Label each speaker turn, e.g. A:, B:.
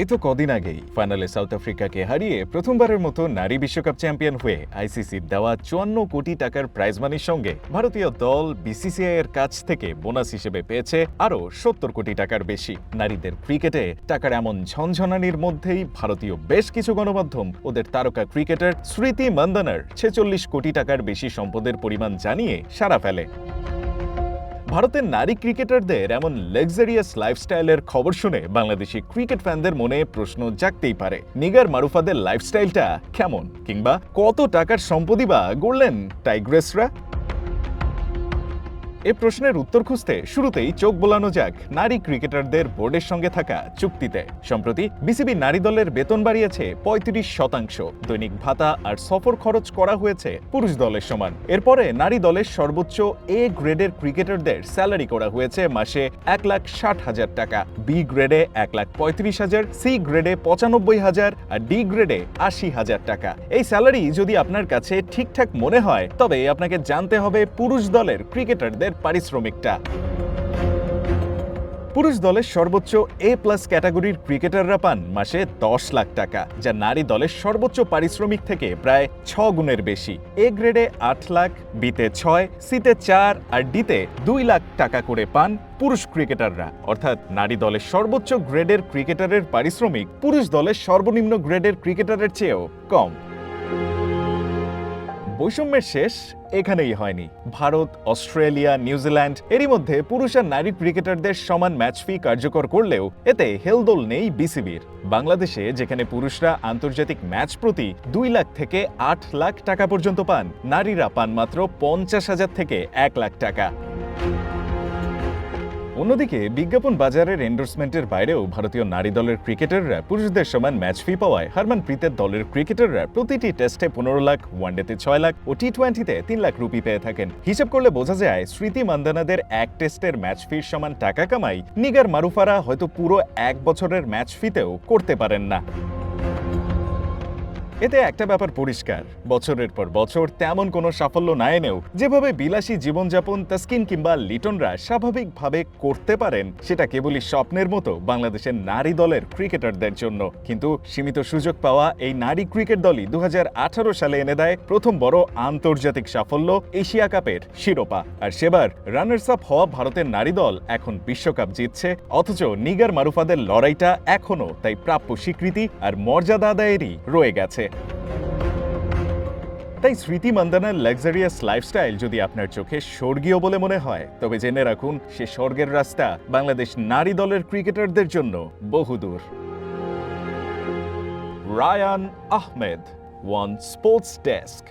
A: এই তো কদিন আগেই ফাইনালে সাউথ আফ্রিকাকে হারিয়ে প্রথমবারের মতো নারী বিশ্বকাপ চ্যাম্পিয়ন হয়ে আইসিসির দেওয়া চুয়ান্ন কোটি টাকার প্রাইজ মানির সঙ্গে ভারতীয় দল বিসিসিআই এর কাছ থেকে বোনাস হিসেবে পেয়েছে আরও সত্তর কোটি টাকার বেশি। নারীদের ক্রিকেটে টাকার এমন ঝনঝনানির মধ্যেই ভারতীয় বেশ কিছু গণমাধ্যম ওদের তারকা ক্রিকেটার স্মৃতি মন্দনার ছেচল্লিশ কোটি টাকার বেশি সম্পদের পরিমাণ জানিয়ে সারা ফেলে। ভারতের নারী ক্রিকেটারদের এমন লাক্সারিয়াস লাইফস্টাইলের খবর শুনে বাংলাদেশি ক্রিকেট ফ্যানদের মনে প্রশ্ন জাগতেই পারে। নিগার মারুফাদের লাইফস্টাইলটা কেমন? কিংবা কত টাকার সম্পদই বা গড়লেন টাইগ্রেসরা? এ প্রশ্নের উত্তর খুঁজতে শুরুতেই চোখ বোলানো যাক নারী ক্রিকেটারদের বোর্ডের সঙ্গে থাকা চুক্তিতে। সম্প্রতি বিসিবি নারী দলের বেতন বাড়িয়েছে পঁয়ত্রিশ শতাংশ। দৈনিক ভাতা আর সফর খরচ করা হয়েছে পুরুষ দলের সমান। এরপরে নারী দলের সর্বোচ্চ এ গ্রেডের ক্রিকেটারদের স্যালারি করা হয়েছে মাসে এক লাখ ষাট হাজার টাকা। বি গ্রেডে এক লাখ পঁয়ত্রিশ হাজার, সি গ্রেডে পঁচানব্বই হাজার আর ডি গ্রেডে আশি হাজার টাকা। এই স্যালারি যদি আপনার কাছে ঠিকঠাক মনে হয়, তবে আপনাকে জানতে হবে পুরুষ দলের ক্রিকেটারদের পারিশ্রমিকটা। পুরুষ দলের সর্বোচ্চ এ প্লাস ক্যাটাগরির ক্রিকেটাররা পান মাসে দশ লাখ টাকা, যা নারী দলের সর্বোচ্চ পারিশ্রমিক থেকে প্রায় ছ গুণের বেশি। এ গ্রেডে আট লাখ বিতে ছয় সিতে চার, আর ডিতে দুই লাখ টাকা করে পান পুরুষ ক্রিকেটাররা। অর্থাৎ নারী দলের সর্বোচ্চ গ্রেডের ক্রিকেটারের পারিশ্রমিক পুরুষ দলের সর্বনিম্ন গ্রেডের ক্রিকেটারের চেয়েও কম। বৈষম্যের শেষ এখানেই হয়নি। ভারত, অস্ট্রেলিয়া নিউজিল্যান্ড এরই মধ্যে পুরুষ আর নারী ক্রিকেটারদের সমান ম্যাচ ফি কার্যকর করলেও এতে হেলদোল নেই বিসিবির। বাংলাদেশে যেখানে পুরুষরা আন্তর্জাতিক ম্যাচ প্রতি দুই লাখ থেকে আট লাখ টাকা পর্যন্ত পান, নারীরা পান মাত্র পঞ্চাশ হাজার থেকে এক লাখ টাকা। অন্যদিকে, বিজ্ঞাপন বাজারের এন্ডোর্সমেন্টের বাইরেও ভারতীয় নারী দলের ক্রিকেটাররা পুরুষদের সমান ম্যাচ ফি পাওয়ায় হারমান প্রীতের দলের ক্রিকেটাররা প্রতিটি টেস্টে পনেরো লাখ ওয়ানডেতে ছয় লাখ ও টি টোয়েন্টিতে তিন লাখ রুপি পেয়ে থাকেন। হিসাব করলে বোঝা যায়, স্মৃতি মান্দানাদের এক টেস্টের ম্যাচ ফির সমান টাকা কামাই নিগার মারুফারা হয়তো পুরো এক বছরের ম্যাচ ফিতেও করতে পারেন না। এতে একটা ব্যাপার পরিষ্কার। বছরের পর বছর তেমন কোনো সাফল্য না এনেও যেভাবে বিলাসী জীবনযাপন তাস্কিন কিংবা লিটনরা স্বাভাবিকভাবে করতে পারেন, সেটা কেবলই স্বপ্নের মতো বাংলাদেশের নারী দলের ক্রিকেটারদের জন্য। কিন্তু সীমিত সুযোগ পাওয়া এই নারী ক্রিকেট দলই দুহাজার আঠারো সালে এনে দেয় প্রথম বড় আন্তর্জাতিক সাফল্য এশিয়া কাপের শিরোপা। আর সেবার রানার্স আপ হওয়া ভারতের নারী দল এখন বিশ্বকাপ জিতছে, অথচ নিগার মারুফাদের লড়াইটা এখনও তাই প্রাপ্য স্বীকৃতি আর মর্যাদা আদায়েরই রয়ে গেছে। তাই স্মৃতি মন্দানার লাক্সারিয়াস লাইফস্টাইল যদি আপনার চোখে স্বর্গীয় বলে মনে হয়, তবে জেনে রাখুন, সে স্বর্গের রাস্তা বাংলাদেশ নারী দলের ক্রিকেটারদের জন্য বহুদূর। Rayan Ahmed one sports desk